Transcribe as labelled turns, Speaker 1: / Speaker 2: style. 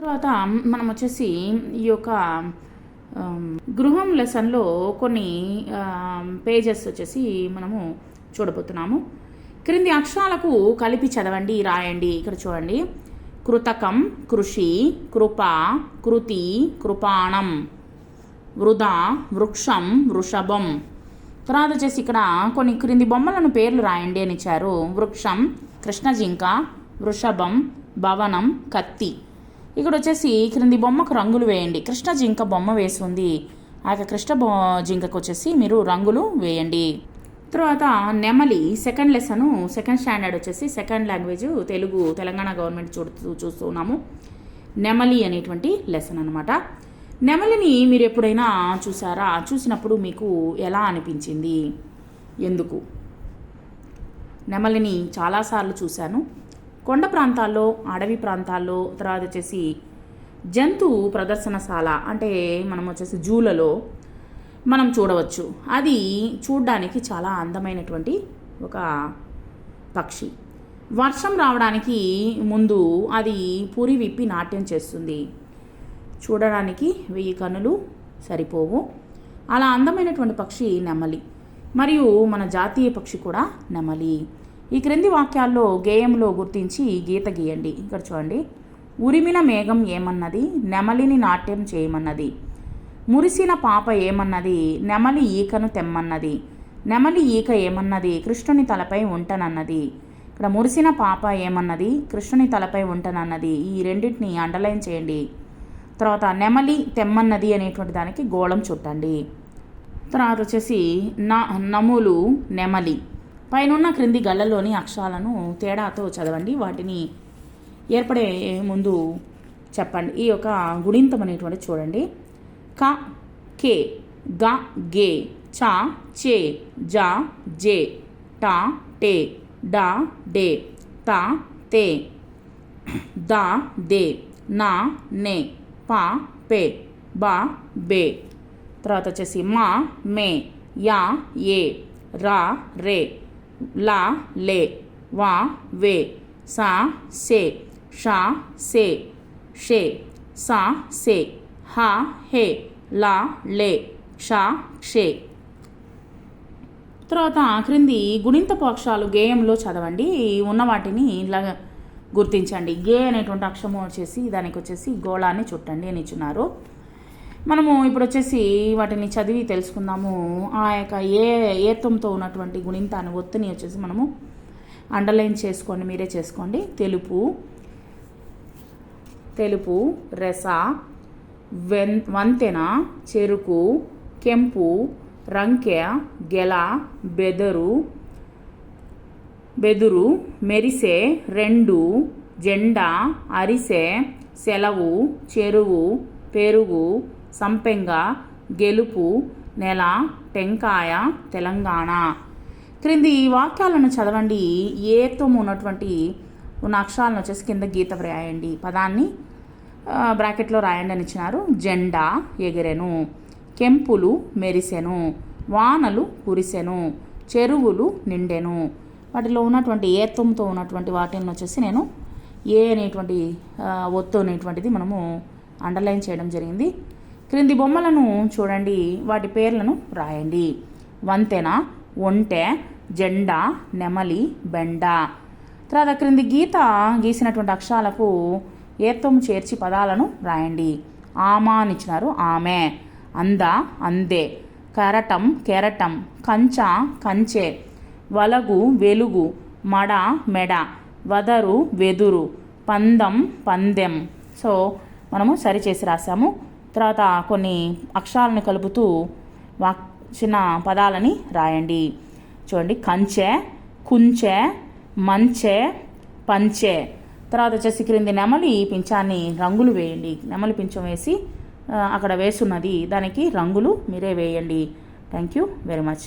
Speaker 1: తర్వాత మనం వచ్చేసి ఈ యొక్క గృహం లెసన్లో కొన్ని పేజెస్ వచ్చేసి మనము చూడబోతున్నాము. క్రింది అక్షరాలకు కలిపి చదవండి రాయండి. ఇక్కడ చూడండి. కృతకం కృషి కృప కృతి కృపాణం వృధా వృక్షం వృషభం. తర్వాత వచ్చేసి ఇక్కడ కొన్ని క్రింది బొమ్మలను పేర్లు రాయండి అని ఇచ్చారు. వృక్షం కృష్ణజింక వృషభం భవనం కత్తి. ఇక్కడ వచ్చేసి క్రింది బొమ్మకు రంగులు వేయండి. కృష్ణ జింక బొమ్మ వేసి ఉంది ఆ యొక్క కృష్ణ బొ జింకకు వచ్చేసి మీరు రంగులు వేయండి. తర్వాత నెమలి సెకండ్ లెసన్ సెకండ్ స్టాండర్డ్ వచ్చేసి second language Telugu Telangana government చూడుతూ చూస్తున్నాము. నెమలి అనేటువంటి లెసన్ అనమాట నెమలిని మీరు ఎప్పుడైనా చూసారా? చూసినప్పుడు మీకు ఎలా అనిపించింది? ఎందుకు? నెమలిని చాలాసార్లు చూశాను. కొండ ప్రాంతాల్లో అడవి ప్రాంతాల్లో తర్వాత వచ్చేసి జంతు ప్రదర్శనశాల అంటే మనం వచ్చేసి జూలలో మనం చూడవచ్చు. అది చూడడానికి చాలా అందమైనటువంటి ఒక పక్షి. వర్షం రావడానికి ముందు అది పూరి విప్పి నాట్యం చేస్తుంది. చూడడానికి వెయ్యి కన్నులు సరిపోవు. అలా అందమైనటువంటి పక్షి నెమలి. మరియు మన జాతీయ పక్షి కూడా నెమలి. ఈ క్రింది వాక్యాల్లో గేయంలో గుర్తించి గీత గీయండి. ఇక్కడ చూడండి. ఉరిమిన మేఘం ఏమన్నది? నెమలిని నాట్యం చేయమన్నది. మురిసిన పాప ఏమన్నది? నెమలి ఈకను తెమ్మన్నది. నెమలి ఈక ఏమన్నది? కృష్ణుని తలపై ఉంటనన్నది. ఇక్కడ మురిసిన పాప ఏమన్నది? కృష్ణుని తలపై ఉంటనన్నది. ఈ రెండింటిని అండర్లైన్ చేయండి. తర్వాత నెమలి తెమ్మన్నది అనేటువంటి దానికి గోళం చుట్టండి. తర్వాత వచ్చేసి నా నములు నెమలి. పైనున్న క్రింది గళ్ళలోని అక్షరాలను తేడాతో చదవండి. వాటిని ఏర్పడే ముందు చెప్పండి. ఈ యొక్క గుణింతం అనేటువంటి చూడండి. క కే గ గే చ చే జ జే ట టే డ డే త తే ద దే నా నే ప పే బ బే. తర్వాత వచ్చేసి మా మే యా ఏ రా రే. లా లే వా వే సా సే షా సే షే సా సే హా హే లా లే షా షే తర్వాత క్రింది గుణింత పక్షాలు గేయంలో చదవండి. ఉన్న వాటిని ఇలా గుర్తించండి. గే అనేటువంటి అక్షరం వచ్చేసి దానికి వచ్చేసి గోళాన్ని చుట్టండి అని ఇచ్చున్నారు. మనము ఇప్పుడు వచ్చేసి వాటిని చదివి తెలుసుకుందాము. ఆ యొక్క ఏ ఏత్వంతో ఉన్నటువంటి గుణింతాన్ని ఒత్తిని వచ్చేసి మనము అండర్లైన్ చేసుకోండి మీరే చేసుకోండి. తెలుపు తెలుపు రెస వెన్ వంతెన చెరుకు కెంపు రంకె గెల బెదరు బెదురు మెరిసే రెండు జెండా అరిసె సెలవు చెరువు పెరుగు సంపెంగ గెలుపు నెల టెంకాయ తెలంగాణ. క్రింది ఈ వాక్యాలను చదవండి. ఏతో ఉన్నటువంటి ఉన్న అక్షరాలను వచ్చేసి కింద గీత వ్రాయండి. పదాన్ని బ్రాకెట్లో రాయండి అని ఇచ్చినారు. జెండా ఎగిరెను కెంపులు మెరిసెను వానలు కురిసెను చెరువులు నిండెను. వాటిలో ఉన్నటువంటి ఏత్వంతో ఉన్నటువంటి వాటిని వచ్చేసి నేను ఏ అనేటువంటి ఒత్తు అనేటువంటిది మనము అండర్లైన్ చేయడం జరిగింది. క్రింది బొమ్మలను చూడండి. వాటి పేర్లను రాయండి. వంతెన ఒంటె జెండా నెమలి బెండ. తర్వాత క్రింది గీత గీసినటువంటి అక్షరాలకు ఏత్వం చేర్చి పదాలను రాయండి. ఆమా అని ఇచ్చినారు ఆమె. అంద అందే. కెరటం కెరటం. కంచ కంచె. వలగు వెలుగు. మడ మెడ. వదరు వెదురు. పందం పందెం. సో మనము సరిచేసి రాసాము తర్వాత కొన్ని అక్షరాలను కలుపుతూ వాక్ చిన్న పదాలని రాయండి. చూడండి. కంచె కుంచె మంచె పంచె. తర్వాత వచ్చేసి క్రింది నెమలి పింఛాన్ని రంగులు వేయండి. నెమలి పింఛం వేసి అక్కడ వేసున్నది దానికి రంగులు మీరే వేయండి. Thank you very much.